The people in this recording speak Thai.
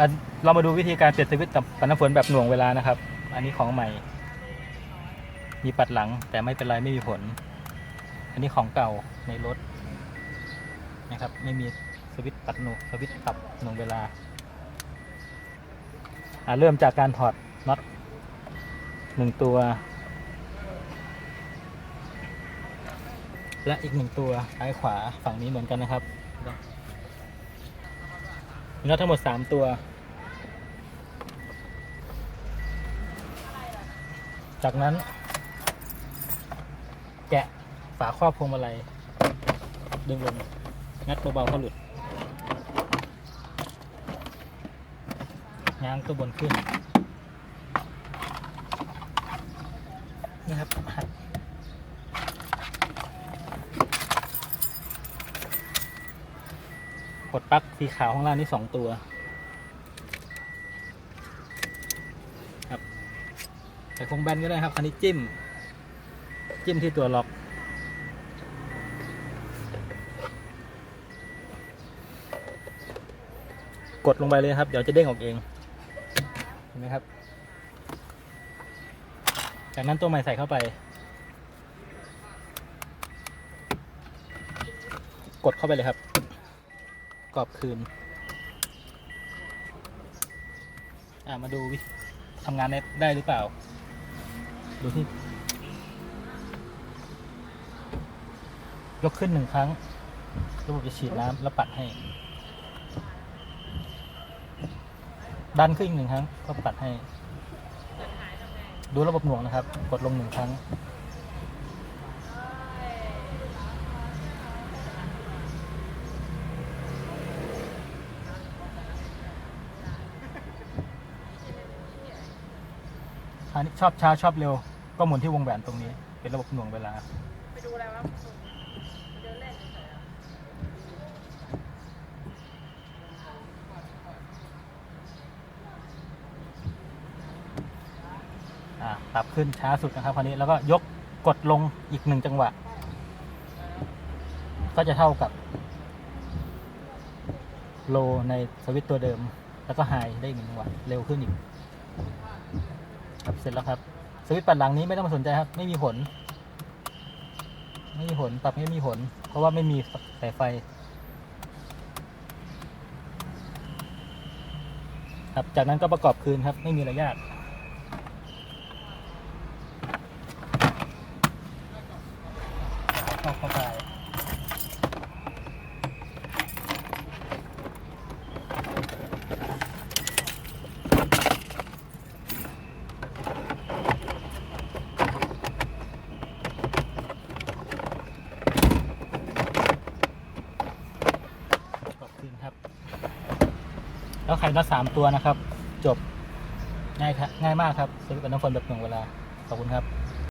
อะเรามาดูวิธีการเปลี่ยนสวิตช์กับปัดน้ำฝนแบบหน่วงเวลานะครับ อันนี้ของใหม่ มีปัดหลังแต่ไม่เป็นไรไม่มีผล อันนี้ของเก่าในรถนะครับ ไม่มีสวิตช์ปัดหน่วงสวิตช์ปรับหน่วงเวลาอะเริ่มจากการถอดน็อตหนึ่งตัว และอีกหนึ่งตัวซ้ายขวาฝั่งนี้เหมือนกันนะครับมีน็อตทั้งหมด 3 ตัว จากนั้น แกะฝาครอบพวงมาลัยดึงลง งัดเบาๆก็หลุด ง้างตัวบนขึ้น นี่ครับหัดกดปลั๊กสีขาวข้างล่างนี่สองตัว ครับ ใส่คงแบนก็ได้ครับคันนี้จิ้ม จิ้มที่ตัวล็อก กดลงไปเลยครับ เดี๋ยวจะเด้งออกเอง เห็นไหมครับ จากนั้นตัวใหม่ใส่เข้าไป กดเข้าไปเลยครับ กรอบคืน อ่ามาดูวิทำงานได้หรือเปล่า ดูที่ยกขึ้นหนึ่งครั้งระบบจะฉีดน้ำแล้วปัดให้ ดันขึ้นอีกหนึ่งครั้งก็ปัดให้ ดูระบบหน่วงนะครับ กดลงหนึ่งครั้งอันนี้ชอบช้าชอบเร็ว ก็หมุนที่วงแหวนตรงนี้ เป็นระบบหน่วงเวลา ไปดูอะไรวะเดินเล่นเฉยๆอะอ่าปรับขึ้นช้าสุดนะครับคราวนี้แล้วก็ยกกดลงอีกหนึ่งจังหวะ ก็จะเท่ากับโลในสวิตช์ตัวเดิม แล้วก็ไฮได้อีกหนึ่งจังหวะเร็วขึ้นอีกครับเสร็จแล้วครับ วิตช์ปัดหลังนี้ไม่ต้องมาสนใจครับ ไม่มีผล ไม่มีผลปรับไม่มีผล เพราะว่าไม่มีสายไฟครับจากนั้นก็ประกอบคืนครับ ไม่มีอะไรยากเข้าเข้าไปขอบคุณครับ แล้วไข่ละสามตัวนะครับ จบง่ายครับง่ายมากครับซื้อเป็นน้ำฝนแบบหนึ่งเวลาขอบคุณครับ